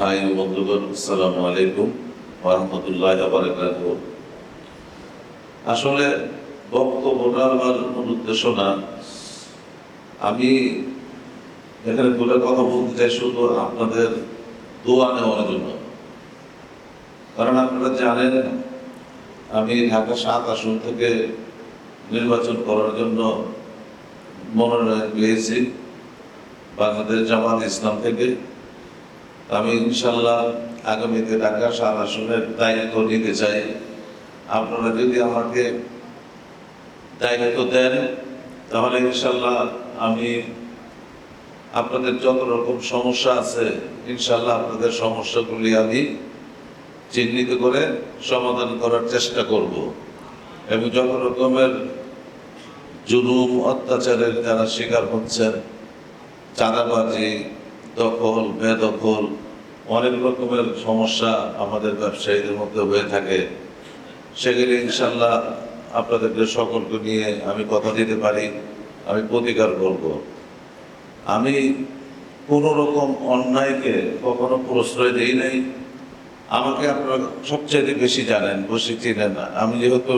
ভাই বন্ধুগণ, আসসালামু আলাইকুম রহমতুল্লাহ বারাকাত আসলে বক্তব্যটা আমার উদ্দেশ্য না। আমি এখানে তুলে কথা বলতে চাই, শুধু আপনাদের দোয়া নেওয়ার জন্য। কারণ আপনারা জানেন, আমি ঢাকা সাত আসন থেকে নির্বাচন করার জন্য মনোনয়ন পেয়েছি বাংলাদেশ জামাত ইসলাম থেকে। আমি ইনশাল্লাহ আগামীতে ঢাকা সাত আসনের দায়িত্ব নিতে চাই। আপনারা যদি আমাকে দায়িত্ব দেন, তাহলে ইনশাল্লাহ আমি আপনাদের যত রকম সমস্যা আছে, ইনশাল্লাহ আপনাদের সমস্যাগুলি আমি চিহ্নিত করে সমাধান করার চেষ্টা করব। এবং যত রকমের জুলুম, অত্যাচারের যারা শিকার হচ্ছেন, চাঁদাবাজি দখল, বেদখল, অনেক রকমের সমস্যা আমাদের ব্যবসায়ীদের মধ্যে হয়ে থাকে। সেগুলি ইনশাল্লাহ আপনাদেরকে সকলকে নিয়ে আমি কথা দিতে পারি, আমি প্রতিকার করব আমি কোনো রকম অন্যায়কে কখনো প্রশ্রয় দিই নাই। আমাকে আপনারা সবচেয়ে বেশি জানেন, বেশি চিনেন আমি যেহেতু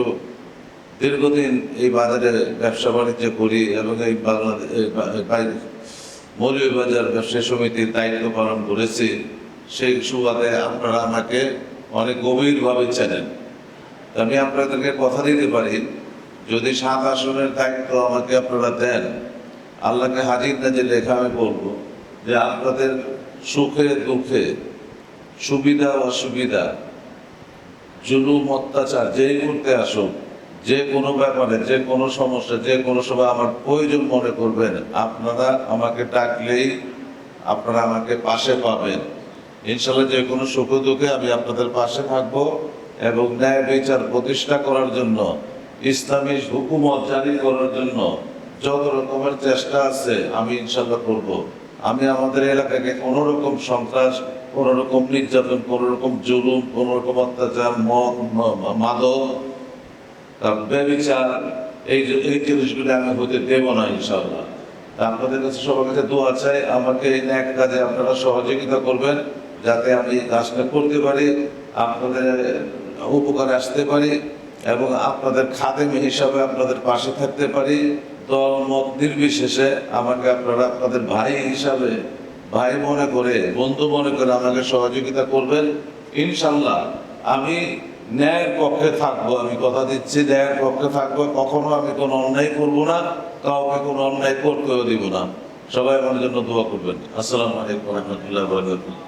দীর্ঘদিন এই বাজারে ব্যবসা বাণিজ্য করি এবং এই বাংলাদেশ মৌলভীবাজার ব্যবসায়ী সমিতির দায়িত্ব পালন করেছি। সেই সুবাদে আপনারা আমাকে অনেক গভীরভাবে চেনেন। আমি আপনাদেরকে কথা দিতে পারি, যদি সাত আসনের দায়িত্ব আমাকে আপনারা দেন, আল্লাহকে হাজির না যে লেখা আমি বলব, যে আপনাদের সুখে দুঃখে, সুবিধা অসুবিধা, জুলুম, অত্যাচার, যেই করতে আসুক যে কোনো ব্যাপারে, যে কোনো সমস্যা, যে কোনো সময় আমার প্রয়োজন মনে করবেন, আপনারা আমাকে ডাকলেই আপনারা আমাকে পাশে পাবেন। ইনশাল্লাহ যে কোনো সুখ দুঃখে আমি আপনাদের পাশে থাকব এবং ন্যায় বিচার প্রতিষ্ঠা করার জন্য, ইসলামী হুকুমত জারি করার জন্য যত রকমের চেষ্টা আছে আমি ইনশাল্লাহ করব। আমি আমাদের এলাকাকে কোনো রকম সন্ত্রাস কোনো রকম নির্যাতন কোনো রকম জুলুম কোনো রকম অত্যাচার, মদ, মাদক তারপর ব্যবিচার, এই এই জিনিসগুলো আমি হতে দেবো না ইনশাল্লাহ তা আপনাদের কাছে সবার কাছে দোয়া চাই, আমাকে এই ন্যাক কাজে আপনারা সহযোগিতা করবেন, যাতে আমি কাজটা করতে পারি, আপনাদের উপকারে আসতে পারি, এবং আপনাদের খাদেমি হিসাবে আপনাদের পাশে থাকতে পারি। দল, মত নির্বিশেষে আমাকে আপনারা, আপনাদের ভাই হিসাবে, ভাই মনে করে, বন্ধু মনে করে আমাকে সহযোগিতা করবেন। ইনশাল্লাহ আমি ন্যায়ের পক্ষে থাকব, আমি কথা দিচ্ছি, ন্যায়ের পক্ষে থাকব, কখনো আমি কোনো অন্যায় করব না, কাউকে কোনো অন্যায় করতেও দিব না। সবাই আমার জন্য দোয়া করবেন। আসসালামু আলাইকুম রহমতুল্লাহ